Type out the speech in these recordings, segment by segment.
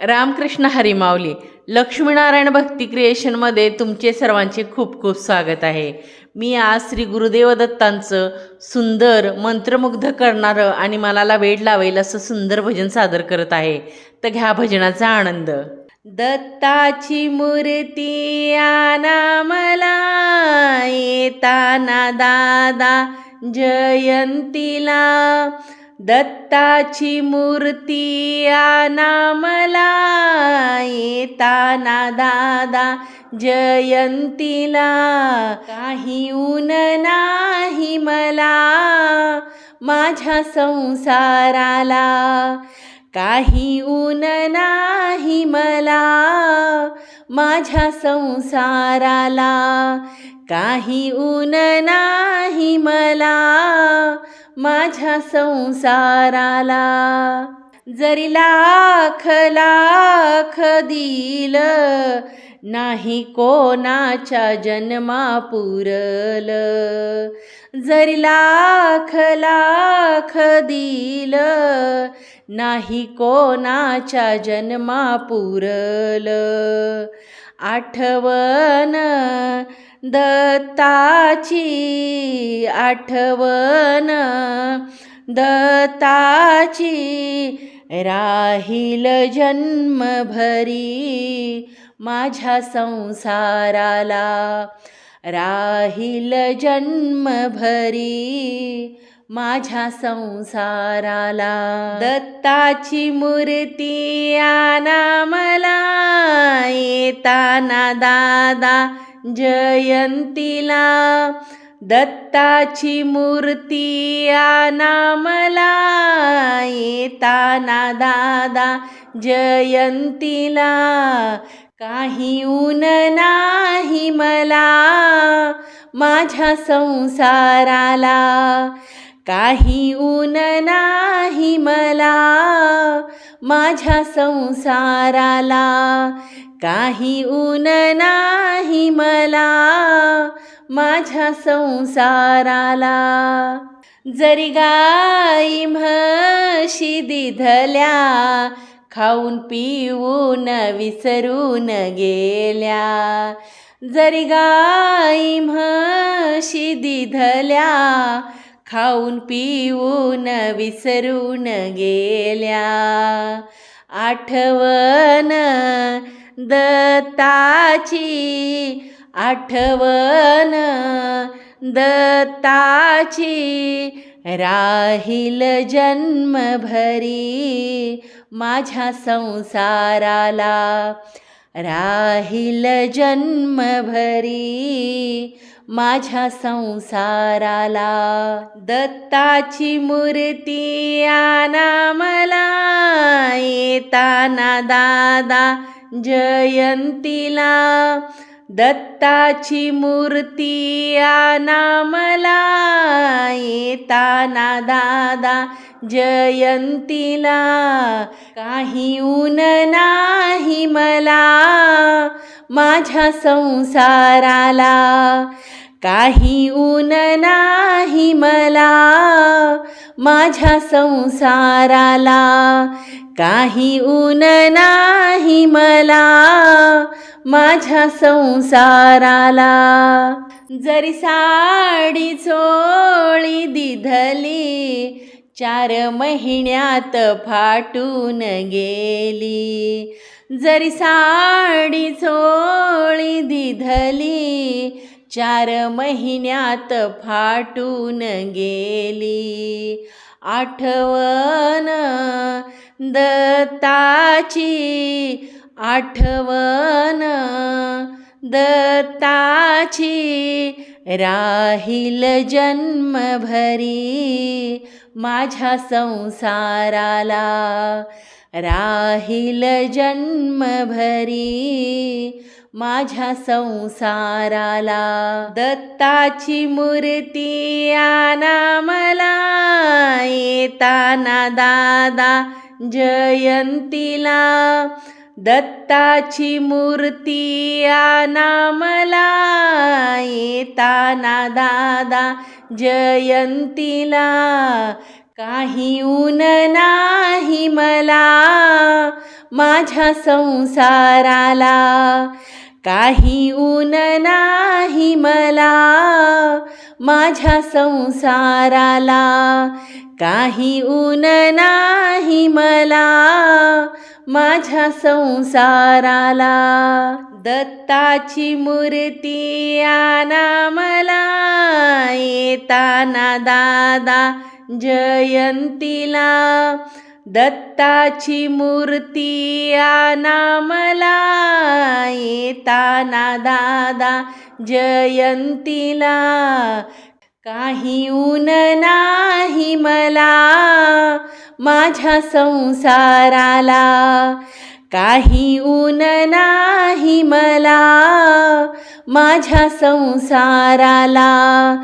रामकृष्ण हरिमावली लक्ष्मीनारायण भक्ती क्रिएशनमध्ये तुमचे सर्वांचे खूप खूप स्वागत आहे. मी आज श्री गुरुदेव दत्तांचं सुंदर मंत्रमुग्ध करणारं आणि मनाला वेड लावेल असं सुंदर भजन सादर करत आहे. तर घ्या भजनाचा आनंद. दत्ताची मूर्ती आना मला येताना दादा जयंतीला. दत्ताची मूर्ती आना मला येताना दादा जयंतीला. काही ऊन नाही मला माझ्या संसाराला. काही ऊन नाही मला माझ्या संसाराला. काही ऊन नाही मला माझ्या संसाराला जरी लाख लाख दिल नाही कोणाच्या जन्मा पुरल जरी लाख लाख दिल नाही कोणाच्या जन्मा पुरल आठवण दत्ताची आठवण दत्ताची राहील जन्मभरी माझ्या संसाराला. राहील जन्मभरी माझ्या संसाराला. दत्ताची मूर्ती आना मला येताना दादा जयंतीला दत्ताची मूर्ती आना मला. येताना दादा जयंतीला काही ऊन नाही मला. माझ्या संसाराला काही ऊन नाही मला. माझ्या संसाराला काही ऊन नाही मला माझ्या संसाराला. जरी गाई म्हशी दिधल्या खाऊन पिऊन विसरून गेल्या. जरी गाई म्हशी दिधल्या खाऊन पिऊन विसरून गेल्या. आठवण दत्ताची आठवण दत्ताची राहील जन्मभरी माझ्या संसाराला. राहील जन्मभरी माझ्या संसाराला. दत्ताची मूर्ती आना मला येताना दादा जयंतीला दत्ताची मूर्ती आना मला. येताना दादा जयंतीला काही ऊन नाही मला. माझ्या संसाराला काही ऊन नाही मला माझ्या संसाराला. काही ऊन नाही मला माझ्या संसाराला. जरी साडी चोळी दिधली चार महिन्यात फाटून गेली. जरी साडी चोळी दिधली चार महिन्यात फाटून गेली. आठवण दत्ताची आठवण दत्ताची राहील जन्मभरी माझ्या संसाराला. राहील जन्मभरी माझ्या संसाराला. दत्ताची मूर्ती आना मला. येताना दादा जयंतीला. दत्ताची मूर्ती आना मला. येताना दादा जयंतीला. काही ऊन नाही मला. माझ्या संसाराला. काही ऊन नाही मला माझ्या संसाराला. काही ऊन नाही मला माझ्या संसाराला. दत्ताची मूर्ती आना मला येताना दादा जयंतीला. दत्ताची मूर्ती आना मला येताना दादा जयंतीला. काही ऊन नाही मला माझ्या संसाराला. काही ऊन नाही मला माझ्या संसाराला.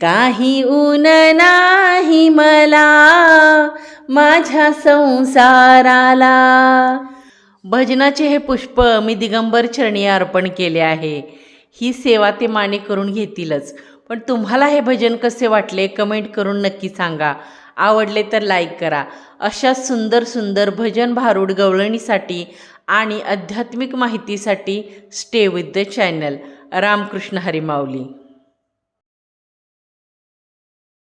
काही ऊन नाही मला माझ्या संसाराला. भजनाचे हे पुष्प मी दिगंबर चरणी अर्पण केले आहे. ही सेवा ते माने करून घेतीलच. पण तुम्हाला हे भजन कसे वाटले कमेंट करून नक्की सांगा. आवडले तर लाईक करा. अशा सुंदर सुंदर भजन भारूड गवळणीसाठी आणि आध्यात्मिक माहितीसाठी stay with the channel Ramkrishna हरिमावली